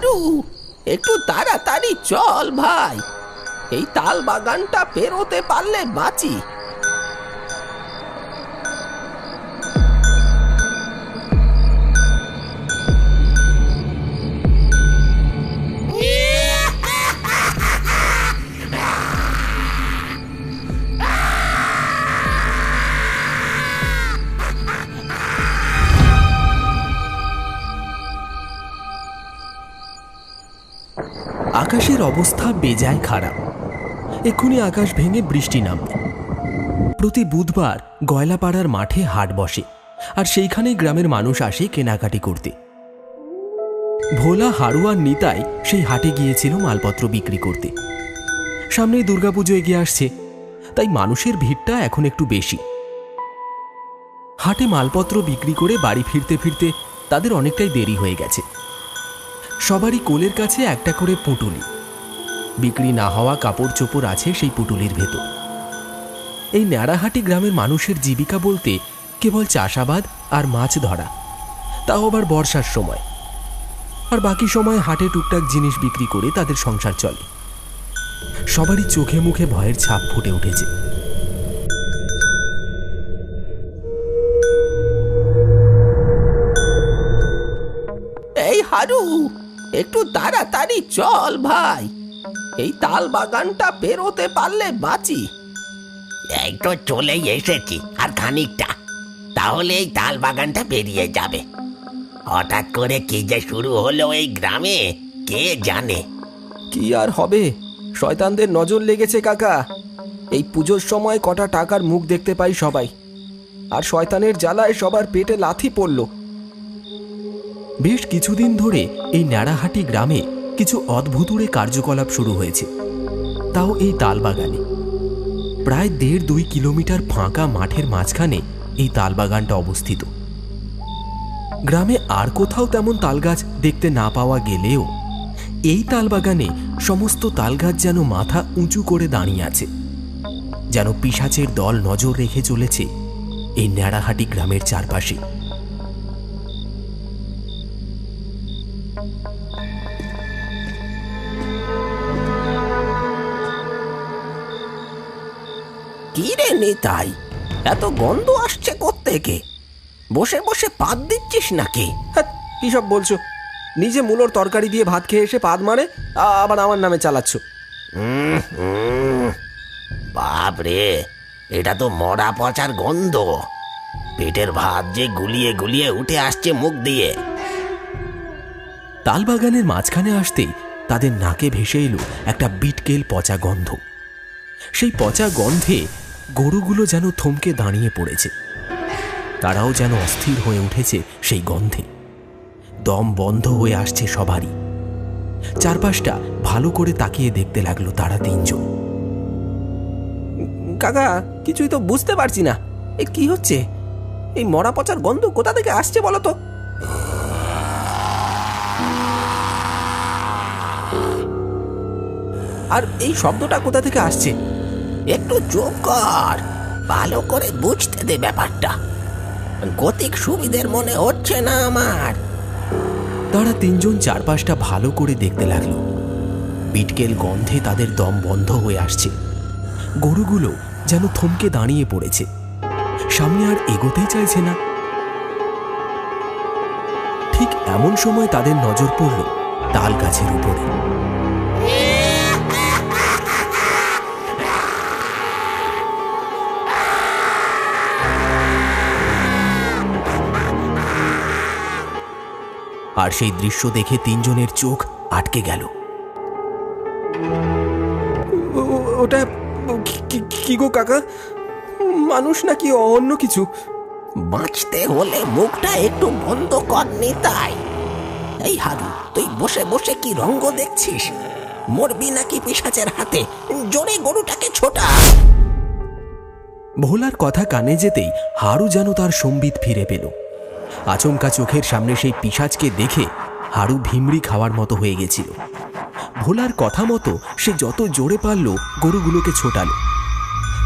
হারু একটু তাড়াতাড়ি চল ভাই। এই তাল বাগানটা পেরোতে পারলে বাঁচি। আকাশের অবস্থা বেজায় খারাপ। এক্ষুনি আকাশ ভেঙে বৃষ্টি নামবে। প্রতি বুধবার গয়লাপাড়ার মাঠে হাট বসে, আর সেইখানেই গ্রামের মানুষ আসে কেনাকাটি করতে। ভোলা হাড়ু আর নিতাই সেই হাটে গিয়েছিল মালপত্র বিক্রি করতে। সামনেই দুর্গাপুজো এগিয়ে আসছে, তাই মানুষের ভিড়টা এখন একটু বেশি। হাটে মালপত্র বিক্রি করে বাড়ি ফিরতে ফিরতে তাদের অনেকটাই দেরি হয়ে গেছে। সবারই কোলের কাছে একটা করে পুঁটুলি। বিক্রি না হওয়া কাপড় চোপড় আছে সেই পুটুলির ভেতর। এই ন্যাড়াহাটি গ্রামের মানুষের জীবিকা বলতে কেবল চাষাবাদ আর মাছ ধরা। তাও আবার বর্ষার সময়। আর বাকি সময় হাটে টুকটাক জিনিস বিক্রি করে তাদের সংসার চলে। সবারই চোখে মুখে ভয়ের ছাপ ফুটে উঠেছে। এই হারু! একটু তাড়াতাড়ি চল ভাই। এই তাল বাগানটা পেরোতে পারলে বাঁচি। এই তো চলেই এসেছি আর খানিকটা। তাহলে এই তাল বাগানটা বেরিয়ে যাবে। হঠাৎ করে কি যে শুরু হলো এই গ্রামে কে জানে? কি আর হবে? শয়তানদের নজর লেগেছে কাকা। এই পুজোর সময় কটা টাকার মুখ দেখতে পাই সবাই। আর শয়তানের জ্বালায় সবার পেটে লাথি পড়ল। বেশ কিছুদিন ধরে এই ন্যাড়াহাটি গ্রামে কিছু অদ্ভুতুরে কার্যকলাপ শুরু হয়েছে। তাও এই তালবাগানে। প্রায় দেড় দুই কিলোমিটার ফাঁকা মাঠের মাঝখানে এই তালবাগানটা অবস্থিত। গ্রামে আর কোথাও তেমন তালগাছ দেখতে না পাওয়া গেলেও এই তালবাগানে সমস্ত তালগাছ যেন মাথা উঁচু করে দাঁড়িয়ে আছে। যেন পিসাচের দল নজর রেখে চলেছে এই ন্যাড়াহাটি গ্রামের চারপাশে। রে এত গন্ধ আসছে কোত্থেকে? বসে বসে পাত দিচ্ছিস নাকি? কি সব বলছো? নিজে মূলোর তরকারি দিয়ে ভাত খেয়ে এসে পাদ মারে আবার আমার নামে চালাচ্ছ। বাপ রে এটা তো মরা পচার গন্ধ। পেটের ভাত যে গুলিয়ে গুলিয়ে উঠে আসছে মুখ দিয়ে। তালবাগানের মাঝখানে আসতেই তাদের নাকে ভেসে এলো একটা বিটকেল পচা গন্ধ। সেই পচা গন্ধে গরুগুলো যেন থমকে দাঁড়িয়ে পড়েছে। তারাও যেন অস্থির হয়ে উঠেছে সেই গন্ধে। দম বন্ধ হয়ে আসছে সবারই। চারপাশটা ভালো করে তাকিয়ে দেখতে লাগল তারা তিনজন। কাকা, কিছুই তো বুঝতে পারছি না। এ কি হচ্ছে? এই মরা পচার গন্ধ কোথা থেকে আসছে বলো তো? আর এই শব্দটা কোথা থেকে আসছে? একটু চুপ কর। ভালো করে বুঝতে দে ব্যাপারটা। গতিক সুবিধের মনে হচ্ছে না আমার। তারা তিনজন চারপাশটা ভালো করে দেখতে লাগল। বিটকেল গন্ধে তাদের দম বন্ধ হয়ে আসছে। গরুগুলো যেন থমকে দাঁড়িয়ে পড়েছে। সামনে আর এগোতেই চাইছে না। ঠিক এমন সময় তাদের নজর পড়ল তাল গাছের উপরে। আর সেই দৃশ্য দেখে তিনজনের চোখ আটকে গেল। ওটা কি গো কাকা? মানুষ নাকি অন্য কিছু? বাঁচতে হলে মুখটা একটু বন্ধ কর তাই এই হারু তুই বসে বসে কি রঙ্গ দেখছিস? মরবি নাকি পিসাচের হাতে? জোরে গরুটাকে ছোটা। ভোলার কথা কানে যেতেই হারু যেন তার সম্বিত ফিরে পেল। আচমকা চোখের সামনে সেই পিসাজকে দেখে হাড়ু ভিমড়ি খাওয়ার মতো হয়ে গেছিল। ভোলার কথা মতো সে যত জোরে পারল গরুগুলোকে ছোটালো।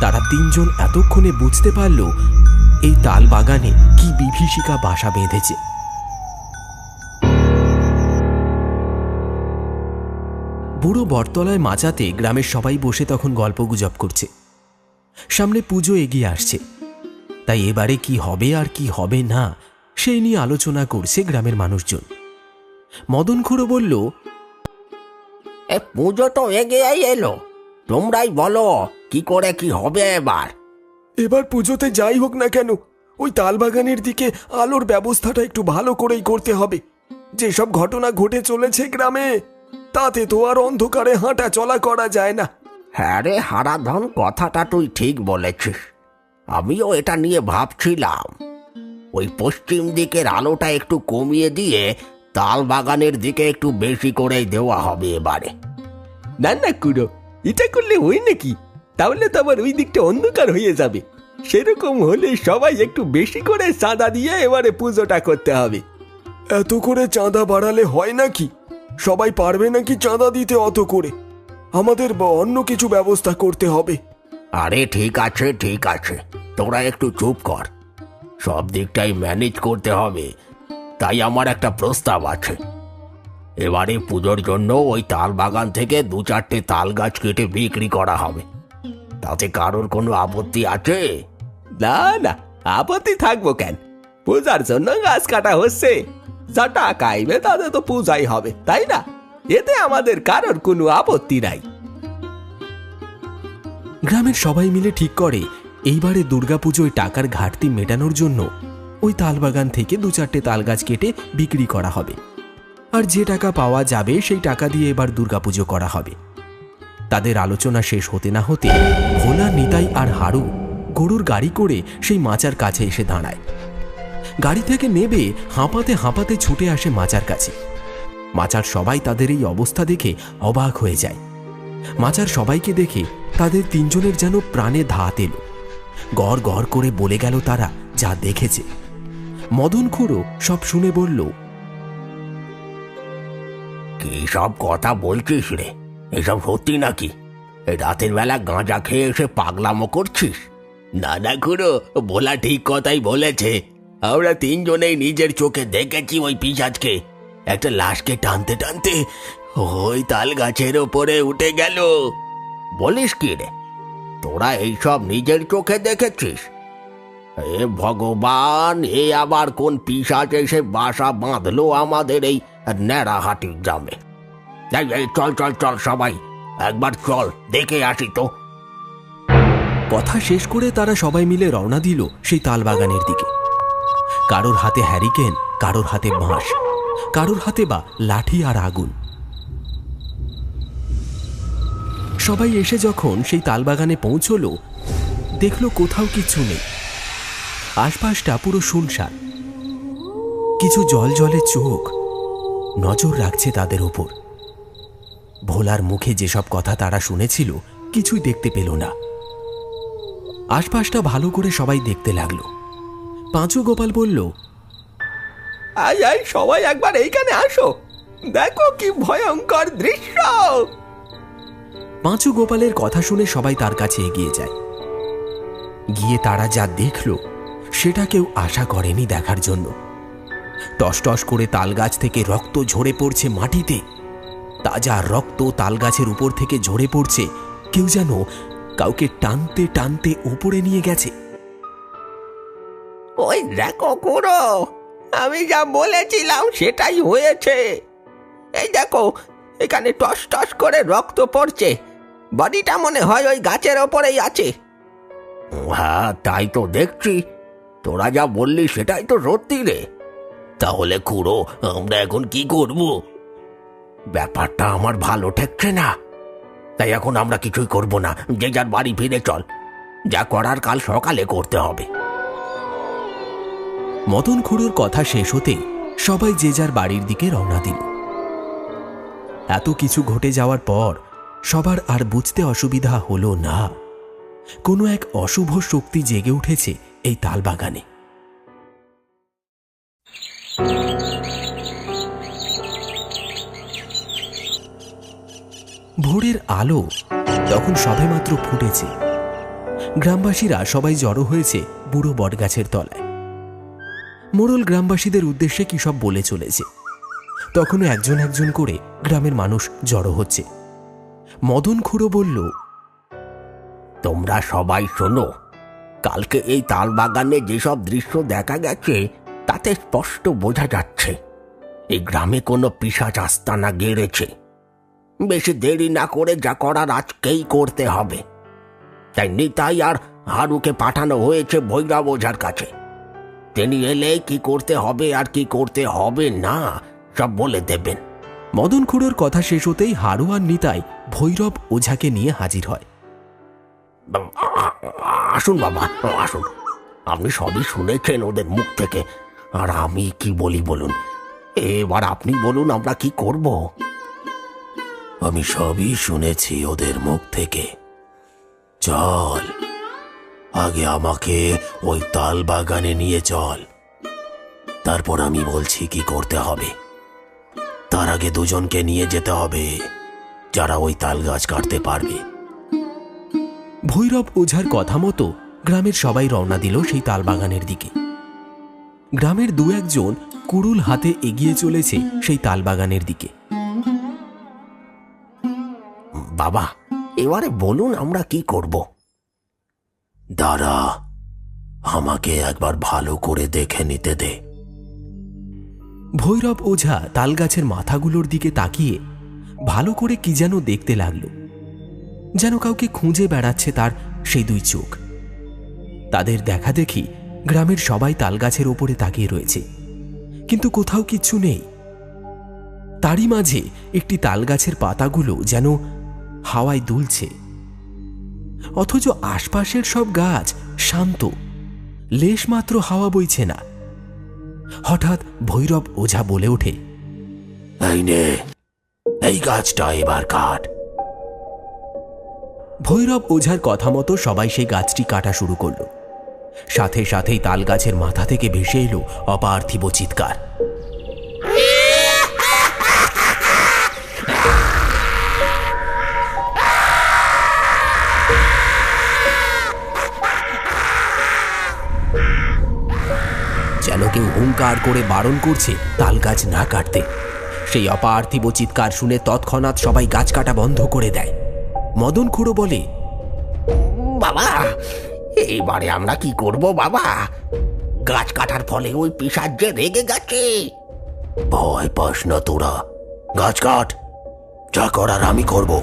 তারা তিনজন এতক্ষণে বুঝতে পারল এই তাল বাগানে কি বিভীষিকা বাসা বেঁধেছে। বুড়ো বটতলায় মাচাতে গ্রামের সবাই বসে তখন গল্প গুজব করছে। সামনে পুজো এগিয়ে আসছে। তাই এবারে কি হবে আর কি হবে না সেই নিয়ে আলোচনা করছে গ্রামের মানুষজন। মদন খুড়ো বলল এ পুজো তো এগিয়েই এলো। তোমরাই বলো কি করে কি হবে এবার? এবার পুজোতে যাই হোক না কেন ওই তালবাগানের দিকে আলোর ব্যবস্থাটা একটু ভালো করেই করতে হবে। যেসব ঘটনা ঘটে চলেছে গ্রামে তাতে তো আর অন্ধকারে হাঁটা চলা করা যায় না। হ্যাঁ রে হারাধন কথাটা তুই ঠিক বলেছিস। আমিও এটা নিয়ে ভাবছিলাম। ওই পশ্চিম দিকের আলোটা একটু কমিয়ে দিয়ে তাল বাগানের দিকে একটু বেশি করেই দেওয়া হবে এবারে। না না কুড়ো এটা করলে হয় নাকি? তাহলে তো আবার ওই দিকটা অন্ধকার হয়ে যাবে। সেরকম হলে সবাই একটু বেশি করে চাঁদা দিয়ে এবারে পুজোটা করতে হবে। এত করে চাঁদা বাড়ালে হয় নাকি? সবাই পারবে নাকি চাঁদা দিতে অত করে? আমাদের বা অন্য কিছু ব্যবস্থা করতে হবে। আরে ঠিক আছে ঠিক আছে। তোরা একটু চুপ কর। সব দিকটাই ম্যানেজ করতে হবে। তাই আমার একটা প্রস্তাব আছে। এবারে পুজোর জন্য ওই তাল বাগান থেকে দু চারটে তাল গাছ কেটে বিক্রি করা হবে। তাতে কারোর কোনো আপত্তি আছে? না না আপত্তি থাকব কেন? পূজার জন্য গাছ কাটা হচ্ছে। যা টাকা আইবে তাতে তো পূজাই হবে তাই না? এতে আমাদের কারোর কোনো আপত্তি নাই। গ্রামের সবাই মিলে ঠিক করে এইবারে দুর্গাপুজোয় টাকার ঘাটতি মেটানোর জন্য ওই তালবাগান থেকে দু চারটে তাল গাছ কেটে বিক্রি করা হবে। আর যে টাকা পাওয়া যাবে সেই টাকা দিয়ে এবার দুর্গাপুজো করা হবে। তাদের আলোচনা শেষ হতে না হতে ভোলা, নিতাই আর হাড়ু গরুর গাড়ি করে সেই মাচার কাছে এসে দাঁড়ায়। গাড়ি থেকে নেবে হাঁপাতে হাঁপাতে ছুটে আসে মাচার কাছে। মাচার সবাই তাদের এই অবস্থা দেখে অবাক হয়ে যায়। মাচার সবাইকে দেখে তাদের তিনজনের যেন প্রাণে ধাত এলো গড় গড় করে বলে গেল তারা, যা দেখেছে। মদন খুঁড়ো সব শুনে বলল, কি সব কথা বলছিস রে? এসব সত্যি নাকি? রাতের বেলা গাঁজা খেয়ে এসে পাগলামো করছিস? না খুড়ো বলা ঠিক কথাই বলেছে। আমরা তিনজনেই নিজের চোখে দেখেছি ওই পিসাজকে। একটা লাশকে টানতে টানতে ওই তাল গাছের ওপরে উঠে গেল। বলিস কি রে? তোরা এইসব নিজের চোখে দেখেছিস? এ ভগবান, এ আবার কোন পিসাচ এসে বাসা বাঁধলো আমাদের এই ন্যাড়াহাটির গ্রামে চল চল চল সবাই, একবার চল, দেখে আসি তো। কথা শেষ করে তারা সবাই মিলে রওনা দিল সেই তালবাগানের দিকে। কারোর হাতে হ্যারিকেন কারোর হাতে বাঁশ, কারোর হাতে বা লাঠি আর আগুন। সবাই এসে যখন সেই তালবাগানে পৌঁছলো, দেখল কোথাও কিছু নেই। আশপাশটা পুরো শুনশান কিছু জল জলে চোখ নজর রাখছে তাদের উপর ভোলার মুখে যেসব কথা তারা শুনেছিল, কিছুই দেখতে পেল না। আশপাশটা ভালো করে সবাই দেখতে লাগল। পাঁচু গোপাল বলল আই আই সবাই একবার এইখানে আসো। দেখো কি ভয়ঙ্কর দৃশ্য। পাঁচু গোপালের কথা শুনে সবাই তার কাছে এগিয়ে যায়। গিয়ে তারা যা দেখল, সেটা কেউ আশা করেনি দেখার জন্য। টসটস করে তালগাছ থেকে রক্ত ঝরে পড়ছে মাটিতে। তাজা রক্ত তালগাছের উপর থেকে ঝরে পড়ছে। কেউ যেন কাউকে টানতে টানতে উপরে নিয়ে গেছে। ওই দেখো আমি যা বলেছিলাম সেটাই হয়েছে। এই দেখো, এখানে টস টস করে রক্ত পড়ছে। বডিটা মনে হয় ওই গাছের ওপরেই আছে। হ্যাঁ তাই তো দেখছি। তোরা যা বললি সেটাই তো সত্যি রে। তাহলে খুড়ো আমরা এখন কি করব? ব্যাপারটা আমার ভালো ঠেকছে না। তাই এখন আমরা কিছুই করব না। যে যার বাড়ি ফিরে চল। যা করার কাল সকালে করতে হবে। মদন খুড়োর কথা শেষ হতে সবাই যে যার বাড়ির দিকে রওনা দিল। এত কিছু ঘটে যাওয়ার পর সবার আর বুঝতে অসুবিধা হলো না। কোনো এক অশুভ শক্তি জেগে উঠেছে এই তালবাগানে। ভোরের আলো তখন সবেমাত্র ফুটেছে। গ্রামবাসীরা সবাই জড়ো হয়েছে বুড়ো বটগাছের তলায়। মোড়ল গ্রামবাসীদের উদ্দেশ্যে কি সব বলে চলেছে? তখনও একজন একজন করে গ্রামের মানুষ জড়ো হচ্ছে। মদন খুড়ো বলল, তোমরা সবাই শোনো, কালকে এই তাল বাগানে যেসব দৃশ্য দেখা গেছে, তাতে স্পষ্ট বোঝা যাচ্ছে এই গ্রামে কোনো পিসাচ আস্তানা গেড়েছে। বেশি দেরি না করে যা করার আজকেই করতে হবে। তাই নিতাই আর হারুকে পাঠানো হয়েছে ভৈরব ওঝার কাছে। তিনি এলে কি করতে হবে আর কি করতে হবে না, সব বলে দেবেন। মদন খুড়োর কথা শেষ হতেই হাড়ু আর নিতাই ভৈরব ওঝাকে নিয়ে হাজির হয়। আসুন বাবা, আসুন। আপনি সবই শুনেছেন ওদের মুখ থেকে। আর আমি কি বলি বলুন? এবার আপনি বলুন আমরা কি করব? আমি সবই শুনেছি ওদের মুখ থেকে। চল, আগে আমাকে ওই তাল বাগানে নিয়ে চল। তারপর আমি বলছি কি করতে হবে। তার আগে দুজনকে নিয়ে যেতে হবে যারা ওই তাল গাছ কাটতে পারবে। ভৈরব ওঝার কথা মতো গ্রামের সবাই রওনা দিল সেই তালবাগানের দিকে। গ্রামের দু একজন কুড়ুল হাতে এগিয়ে চলেছে সেই তালবাগানের দিকে। বাবা এবারে বলুন আমরা কি করব? দাঁড়া আমাকে একবার ভালো করে দেখে নিতে দে। ভৈরব ওঝা তালগাছের মাথাগুলোর দিকে তাকিয়ে ভালো করে কি যেন দেখতে লাগল। যেন কাউকে খুঁজে বেড়াচ্ছে তার সেই দুই চোখ। তাদের দেখা দেখি গ্রামের সবাই তালগাছের ওপরে তাকিয়ে রয়েছে। কিন্তু কোথাও কিচ্ছু নেই। তারই মাঝে একটি তালগাছের পাতাগুলো যেন হাওয়ায় দুলছে। অথচ আশপাশের সব গাছ শান্ত। লেশমাত্র হাওয়া বইছে না। হঠাৎ ভৈরব ওঝা বলে ওঠে এই নে এই গাছটা এবার কাট। ভৈরব ওঝার কথা মতো সবাই সেই গাছটি কাটা শুরু করল। সাথে সাথেই তাল গাছের মাথা থেকে ভেসে এলো অপার্থিব চিৎকার। কেউ হুঙ্কার করে বারণ করছে তাল গাছ না কাটতে। সেই অপার্থিব চিৎকার শুনে তৎক্ষণাৎ সবাই গাছ কাটা বন্ধ করে দেয়। মদন খুড়ো বলে বাবা এইবারে আমরা কি করব বাবা? গাছ কাটার ফলে ওই পিসার যে রেগে গেছে। ভয় পাস না তোরা। গাছ কাট যা করার আমি করব।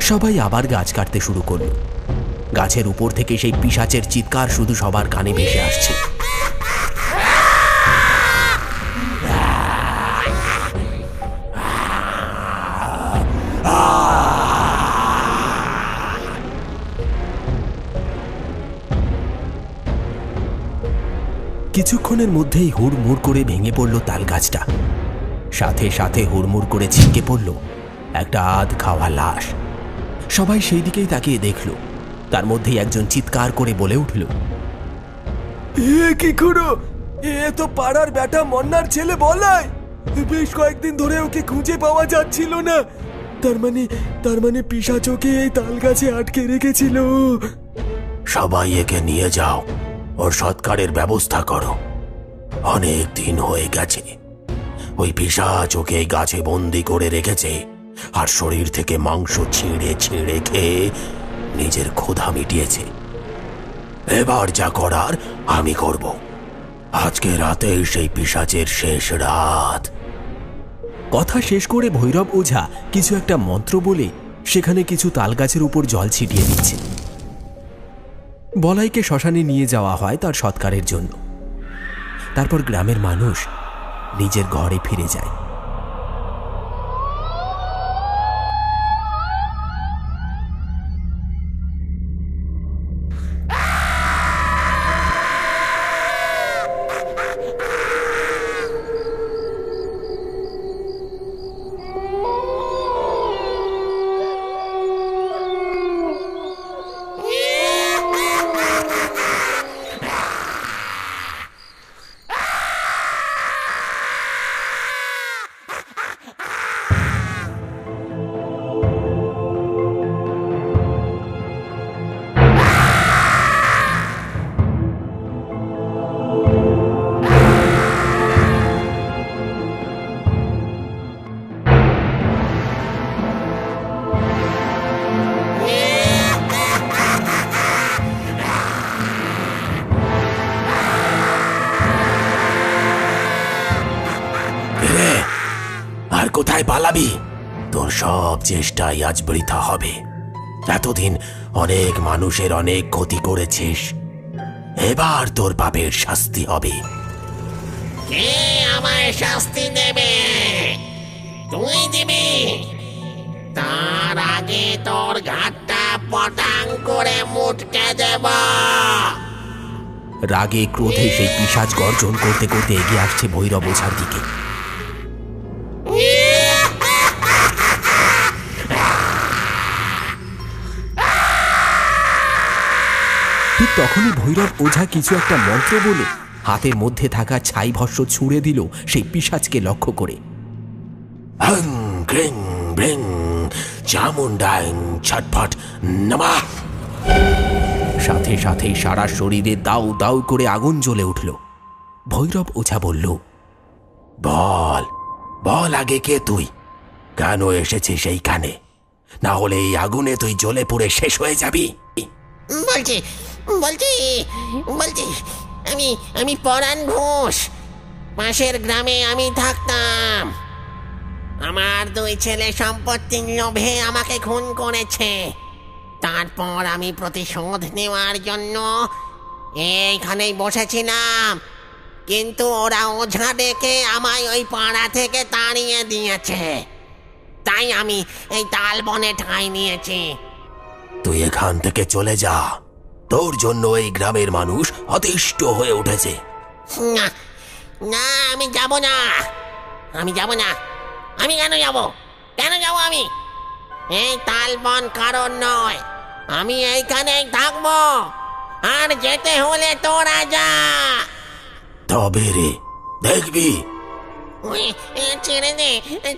সবাই আবার গাছ কাটতে শুরু করল। গাছের উপর থেকে সেই পিশাচের চিৎকার শুধু সবার কানে ভেসে আসছে। কিছুক্ষণের মধ্যেই হুড়মুড় করে ভেঙে পড়ল তাল গাছটা সাথে সাথে হুড়মুড় করে ছিটকে পড়ল একটা আধ খাওয়া লাশ। সবাই সেই দিকেই তাকিয়ে দেখল। তার মধ্যেই একজন চিৎকার করে বলে উঠল, এ কি খুড়ো এ তো পাড়ার বেটা মন্নার ছেলে বলাই। বেশ কয়েকদিন ধরে ওকে খুঁজে পাওয়া যাচ্ছিল না। তার মানে তার মানে পিসাচোকে এই তাল গাছে আটকে রেখেছিল। সবাই একে নিয়ে যাও। ওর সৎকারের ব্যবস্থা করো। অনেক দিন হয়ে গেছে। ওই পিসাচ ওকে গাছে বন্দি করে রেখেছে আর শরীর থেকে মাংস ছিঁড়ে ছিঁড়ে খেয়ে নিজের ক্ষুধা মিটিয়েছে। এবার যা করার আমি করব। আজকে রাতে সেই পিসাচের শেষ রাত। কথা শেষ করে ভৈরব ওঝা কিছু একটা মন্ত্র বলে সেখানে কিছু তালগাছের উপর জল ছিটিয়ে দিচ্ছে। বলাইকে শ্মশানে নিয়ে যাওয়া হয় তার সৎকারের জন্য। তারপর গ্রামের মানুষ নিজের ঘরে ফিরে যায়। কোথায় পালাবি? তোর সব চেষ্টাই আজ বৃথা হবে। এতদিন অনেক মানুষের অনেক ক্ষতি করেছিস। এবার তোর পাপের শাস্তি হবে। কে আমায় শাস্তি দেবে? তুই দিবি? তার আগে তোর ঘাটটা পটাং করে মুটকে দেব। রাগে ক্রোধে সেই পিসাজ গর্জন করতে করতে এগিয়ে আসছে ভৈরব ওঝার দিকে। তখনই ভৈরব ওঝা কিছু একটা মন্ত্র বলে হাতের মধ্যে থাকা ছাই ভস্য ছুঁড়ে দিল সেই পিসাজকে লক্ষ্য করে। হং ব্রিং ছটফট নমা। সাথে সাথে সারা শরীরে দাউ দাউ করে আগুন জ্বলে উঠল। ভৈরব ওঝা বলল বল বল আগে কে তুই? কেন এসেছিস এইখানে? না হলে এই আগুনে তুই জ্বলে পুড়ে শেষ হয়ে যাবি। বলছি বলছি বলছি, আমি আমি পরাণ ঘোষ। পাশের গ্রামে আমি থাকতাম। আমার দুই ছেলে সম্পত্তির লোভে আমাকে খুন করেছে। তারপর আমি প্রতিশোধ নেওয়ার জন্য এইখানেই বসেছিলাম। কিন্তু ওরা ওঝা ডেকে আমায় ওই পাড়া থেকে তাড়িয়ে দিয়েছে। তাই আমি এই তালবনে ঠাঁই নিয়েছি। তুই এখান থেকে চলে যা। তোর জন্য এই গ্রামের মানুষ অতিষ্ঠ হয়ে উঠেছে। না না আমি যাব না। আমি যাব না। আমি কেন যাব? কেন যাব আমি? এই তালবন কারণ নয়। আমি এইখানেই থাকব। আর যেতে হলে তোরা যা। তবে রে দেখবি ছেড়ে দে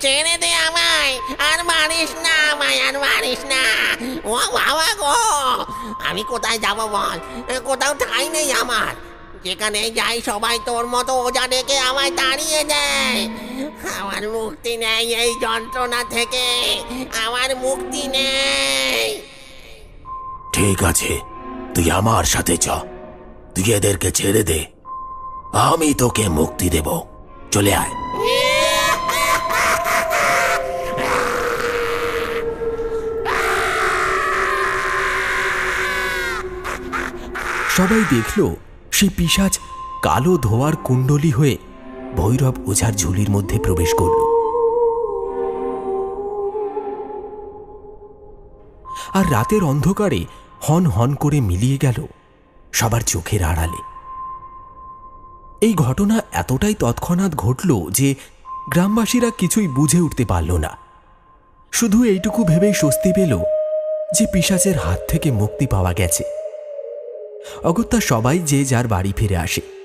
ছেড়ে দে আমায়। আর মারিস না আমায়, আর মারিস না। ও বাবা গো, আমি কোথায় যাব বল? কোথাও ঠাই নেই আমার। যেখানে যাই সবাই তোর মতো ওজা ডেকে আমায় দাঁড়িয়ে দেয়। আমার মুক্তি নেই এই যন্ত্রণা থেকে। আমার মুক্তি নেই। ঠিক আছে, তুই আমার সাথে চ। তুই এদেরকে ছেড়ে দে। আমি তোকে মুক্তি দেব। চলে আয়। সবাই দেখল, সেই পিসাজ কালো ধোয়ার কুণ্ডলি হয়ে ভৈরব ওঝার ঝুলির মধ্যে প্রবেশ করল। আর রাতের অন্ধকারে হন হন করে মিলিয়ে গেল সবার চোখের আড়ালে। এই ঘটনা এতটাই তৎক্ষণাৎ ঘটল যে গ্রামবাসীরা কিছুই বুঝে উঠতে পারল না। শুধু এইটুকু ভেবেই স্বস্তি পেল যে পিসাচের হাত থেকে মুক্তি পাওয়া গেছে। অগত্যা সবাই যে যার বাড়ি ফিরে আসে।